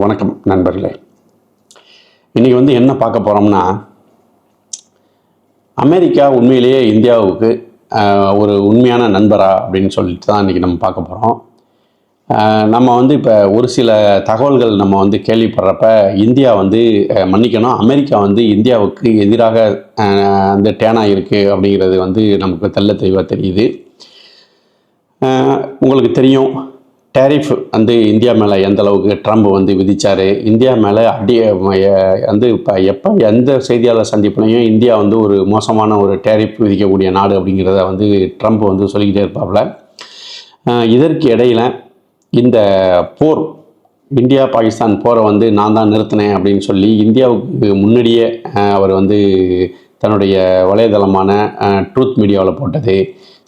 வணக்கம் நண்பர்களே. இன்றைக்கி வந்து என்ன பார்க்க போகிறோம்னா அமெரிக்கா உண்மையிலேயே இந்தியாவுக்கு ஒரு உண்மையான நண்பரா அப்படின்னு சொல்லிட்டு தான் இன்றைக்கி நம்ம பார்க்க போகிறோம் நம்ம வந்து இப்போ ஒரு சில தகவல்கள் நம்ம வந்து கேள்விப்படுறப்ப இந்தியா வந்து மன்னிக்கணும் அமெரிக்கா வந்து இந்தியாவுக்கு எதிராக அந்த டேனாக இருக்குது அப்படிங்கிறது வந்து நமக்கு தெல்ல தெளிவாக தெரியுது. உங்களுக்கு தெரியும் டேரிஃப் வந்து இந்தியா மேலே எந்த அளவுக்கு ட்ரம்ப் வந்து விதித்தார் இந்தியா மேலே அடி வந்து இப்போ எப்போ எந்த செய்தியாளர் சந்திப்புலையும் இந்தியா வந்து ஒரு மோசமான ஒரு டேரிஃப் விதிக்கக்கூடிய நாடு அப்படிங்கிறத வந்து ட்ரம்ப் வந்து சொல்லிக்கிட்டே இருப்பாப்புல இதற்கு இடையில் இந்த போர் இந்தியா பாகிஸ்தான் போரை வந்து நான் தான் நிறுத்தினேன் அப்படின்னு சொல்லி இந்தியாவுக்கு முன்னாடியே அவர் வந்து தன்னுடைய வலைதளமான ட்ரூத் மீடியாவில் போட்டது.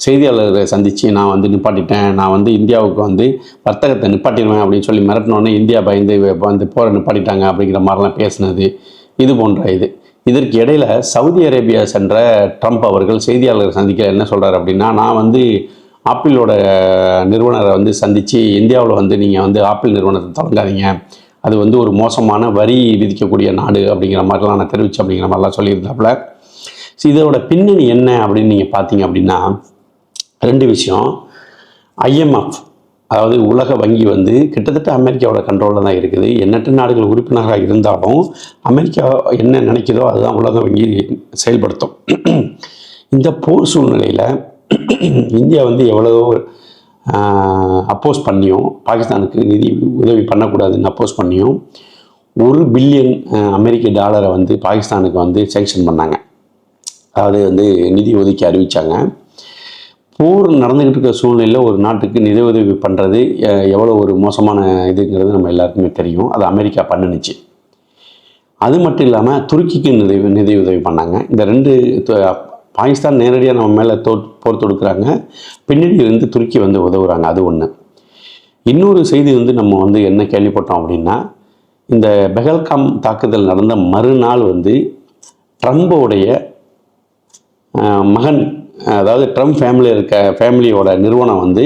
செய்தியாளரை சந்தித்து நான் வந்து நிப்பாட்டிட்டேன். நான் வந்து இந்தியாவுக்கு வந்து வர்த்தகத்தை நிப்பாட்டிடுவேன் அப்படின்னு சொல்லி மிரட்டினோடனே இந்தியா பயந்து வந்து போரை நிப்பாட்டிட்டாங்க அப்படிங்கிற மாதிரிலாம் பேசினது. இது போன்ற இது. இதற்கு இடையில் சவுதி அரேபியா சென்ற ட்ரம்ப் அவர்கள் செய்தியாளர்கள் சந்திக்க என்ன சொல்கிறார் அப்படின்னா நான் வந்து ஆப்பிளோட நிறுவனரை வந்து சந்தித்து இந்தியாவில் வந்து நீங்கள் வந்து ஆப்பிள் நிறுவனத்தை தொடங்காதீங்க. அது வந்து ஒரு மோசமான வரி விதிக்கக்கூடிய நாடு அப்படிங்கிற மாதிரிலாம் நான் தெரிவிச்சு அப்படிங்கிற மாதிரிலாம் சொல்லியிருந்தாப்புல. ஸோ இதோட பின்னணி என்ன அப்படின்னு நீங்கள் பார்த்தீங்க அப்படின்னா ரெண்டு விஷயம். ஐஎம்எஃப் அதாவது உலக வங்கி வந்து கிட்டத்தட்ட அமெரிக்காவோட கண்ட்ரோலில் தான் இருக்குது. எண்ணற்ற நாடுகள் உறுப்பினராக இருந்தாலும் அமெரிக்கா என்ன நினைக்குதோ அதுதான் உலக வங்கி செயல்படுத்தும். இந்த போர் சூழ்நிலையில் இந்தியா வந்து எவ்வளவோ அப்போஸ் பண்ணியும் பாகிஸ்தானுக்கு நிதி உதவி பண்ணக்கூடாதுன்னு அப்போஸ் பண்ணியும் ஒரு பில்லியன் அமெரிக்க டாலரை வந்து பாகிஸ்தானுக்கு வந்து சேங்ஷன் பண்ணாங்க. அதாவது வந்து நிதி ஒதுக்கி அறிவித்தாங்க போர் நடந்துக்கிட்டு இருக்கிற சூழ்நிலையில் ஒரு நாட்டுக்கு நிதி உதவி பண்ணுறது எவ்வளோ ஒரு மோசமான இதுங்கிறது நம்ம எல்லாருக்குமே தெரியும். அது அமெரிக்கா பண்ணுனுச்சு. அது மட்டும் இல்லாமல் துருக்கிக்கு நிதி நிதி உதவி பண்ணாங்க. இந்த ரெண்டு பாகிஸ்தான் நேரடியாக நம்ம மேலே தோ போர் தொடுக்குறாங்க. பின்னாடி இருந்து துருக்கி வந்து உதவுறாங்க. அது ஒன்று இன்னொரு செய்தி வந்து நம்ம வந்து என்ன கேள்விப்பட்டோம் அப்படின்னா இந்த பெஹல்காம் தாக்குதல் நடந்த மறுநாள் வந்து ட்ரம்போடைய மகன் அதாவது ட்ரம்ப் ஃபேமிலியில் இருக்க ஃபேமிலியோட நிறுவனம் வந்து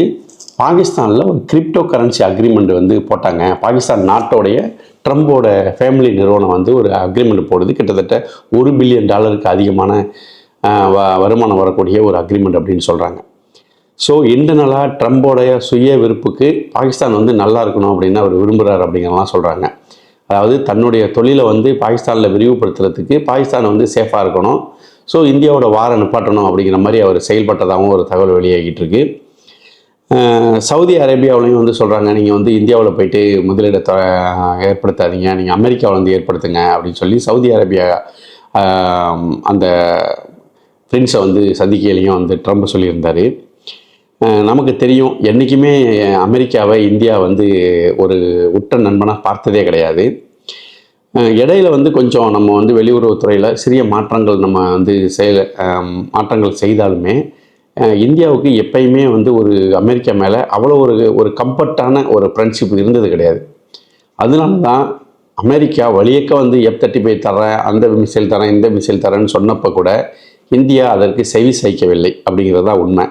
பாகிஸ்தானில் ஒரு கிரிப்டோ கரன்சி அக்ரிமெண்ட் வந்து போட்டாங்க. பாகிஸ்தான் நாட்டோடைய ட்ரம்போட ஃபேமிலி நிறுவனம் வந்து ஒரு அக்ரிமெண்ட் போடுது. கிட்டத்தட்ட ஒரு பில்லியன் டாலருக்கு அதிகமான வ- வருமானம் வரக்கூடிய ஒரு அக்ரிமெண்ட் அப்படின்னு சொல்கிறாங்க ஸோ இன்டர்னலாக ட்ரம்போடைய சுய விருப்புக்கு பாகிஸ்தான் வந்து நல்லா இருக்கணும் அப்படின்னு அவர் விரும்புகிறார் அப்படிங்கிறலாம் சொல்கிறாங்க அதாவது தன்னுடைய தொழிலை வந்து பாகிஸ்தானில் விரிவுபடுத்துறதுக்கு பாகிஸ்தான் வந்து சேஃபாக இருக்கணும். ஸோ இந்தியாவோட வார நிப்பாட்டணும் அப்படிங்கிற மாதிரி அவர் செயல்பட்டதாகவும் ஒரு தகவல் வெளியாகிட்டு இருக்கு சவுதி அரேபியாவிலையும் வந்து சொல்கிறாங்க நீங்கள் வந்து இந்தியாவில் போயிட்டு முதலீடு ஏற்படுத்தாதீங்க. நீங்கள் அமெரிக்காவில் வந்து ஏற்படுத்துங்க அப்படின்னு சொல்லி சவுதி அரேபியா அந்த பிரின்ஸை வந்து சந்திக்கையிலையும் வந்து ட்ரம்ப் சொல்லியிருந்தார். நமக்கு தெரியும் என்றைக்குமே அமெரிக்காவை இந்தியா வந்து ஒரு உற்ற நண்பனாக பார்த்ததே கிடையாது. இடையில வந்து கொஞ்சம் நம்ம வந்து வெளியுறவுத்துறையில் சிறிய மாற்றங்கள் நம்ம வந்து செயல் மாற்றங்கள் செய்தாலுமே இந்தியாவுக்கு எப்பயுமே வந்து ஒரு அமெரிக்கா மேலே அவ்வளோ ஒரு ஒரு கம்ஃபர்ட்டான ஒரு ஃப்ரெண்ட்ஷிப் இருந்தது கிடையாது. அதனால தான் அமெரிக்கா வழியக்க வந்து எஃப் தேர்ட்டி ஃபைவ் தரேன் அந்த மிசைல் தரேன் இந்த மிசைல் தரேன்னு சொன்னப்போ கூட இந்தியா அதற்கு செவி சாய்க்கவில்லை அப்படிங்கிறது தான் உண்மை.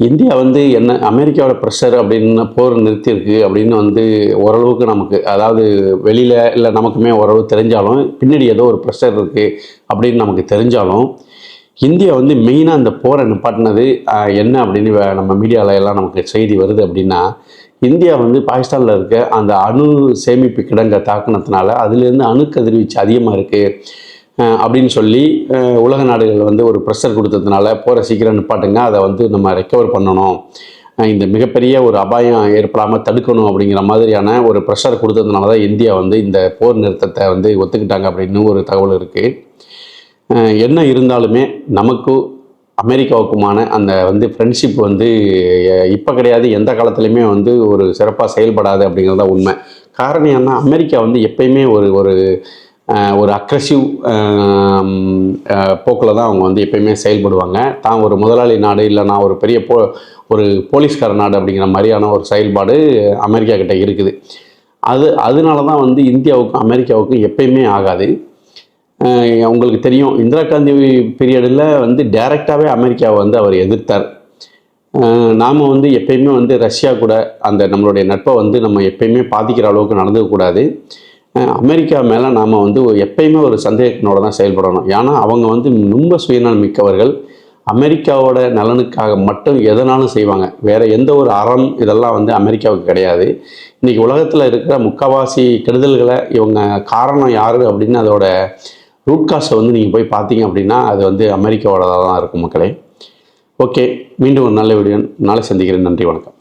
இந்தியா வந்து என்ன அமெரிக்காவோட ப்ரெஷர் அப்படின்னு போர் நிறுத்தியிருக்கு அப்படின்னு வந்து ஓரளவுக்கு நமக்கு அதாவது வெளியில் இல்லை நமக்குமே ஓரளவு தெரிஞ்சாலும் பின்னாடி ஏதோ ஒரு ப்ரெஷர் இருக்குது அப்படின்னு நமக்கு தெரிஞ்சாலும் இந்தியா வந்து மெயினாக அந்த போரை நிப்பாட்டினது என்ன அப்படின்னு நம்ம மீடியாவில் எல்லாம் நமக்கு செய்தி வருது அப்படின்னா இந்தியா வந்து பாகிஸ்தானில் இருக்க அந்த அணு சேமிப்பு கிடங்க தாக்குனதுனால அதுலேருந்து அணுக்கதிர்வீச்சு அதிகமாக இருக்குது அப்படின்னு சொல்லி உலக நாடுகள் வந்து ஒரு ப்ரெஷர் கொடுத்ததுனால போகிற சீக்கிரம் நிப்பாட்டுங்க. அதை வந்து நம்ம ரெக்கவர் பண்ணணும். இந்த மிகப்பெரிய ஒரு அபாயம் ஏற்படாமல் தடுக்கணும் அப்படிங்கிற மாதிரியான ஒரு ப்ரெஷர் கொடுத்ததுனால தான் இந்தியா வந்து இந்த போர் நிறுத்தத்தை வந்து ஒத்துக்கிட்டாங்க அப்படின்னு ஒரு தகவல் இருக்குது என்ன இருந்தாலுமே நமக்கு அமெரிக்காவுக்குமான அந்த வந்து ஃப்ரெண்ட்ஷிப் வந்து இப்போ கிடையாது. எந்த காலத்துலையுமே வந்து ஒரு சிறப்பாக செயல்படாது அப்படிங்கிறது தான் உண்மை. காரணம் என்ன? அமெரிக்கா வந்து எப்பயுமே ஒரு ஒரு ஒரு அக்ரஸிவ் போக்கில் தான் அவங்க வந்து எப்பயுமே செயல்படுவாங்க. தான் ஒரு முதலாளி நாடு இல்லை நான் ஒரு பெரிய போ ஒரு போலீஸ்கார நாடு அப்படிங்கிற மாதிரியான ஒரு செயல்பாடு அமெரிக்கா கிட்ட இருக்குது. அது அதனால தான் வந்து இந்தியாவுக்கும் அமெரிக்காவுக்கும் எப்பயுமே ஆகாது. உங்களுக்கு தெரியும் இந்திரா காந்தி பீரியடில் வந்து டைரெக்டாகவே அமெரிக்காவை வந்து அவர் எதிர்த்தார். நாம் வந்து எப்பயுமே வந்து ரஷ்யா கூட அந்த நம்மளுடைய நட்பை வந்து நம்ம எப்பயுமே பாதிக்கிற அளவுக்கு நடந்துக்கக்கூடாது. அமெரிக்கா மேலே நாம் வந்து எப்பயுமே ஒரு சந்தேகத்தினோட தான் செயல்படணும். ஏன்னா அவங்க வந்து ரொம்ப சுயநலம் மிக்கவர்கள் அமெரிக்காவோட நலனுக்காக மட்டும் எதனாலும் செய்வாங்க. வேறு எந்த ஒரு அறம் இதெல்லாம் வந்து அமெரிக்காவுக்கு கிடையாது. இன்றைக்கி உலகத்தில் இருக்கிற முக்கால்வாசி கெடுதல்களை இவங்க காரணம் யார் அப்படின்னு அதோட ரூட்காஸ்ட்டை வந்து நீங்கள் போய் பார்த்தீங்க அப்படின்னா அது வந்து அமெரிக்காவோட தான் இருக்கும் மக்களே. ஓகே மீண்டும் ஒரு நல்ல வீடியோ நாளை சந்திக்கிறேன். நன்றி வணக்கம்.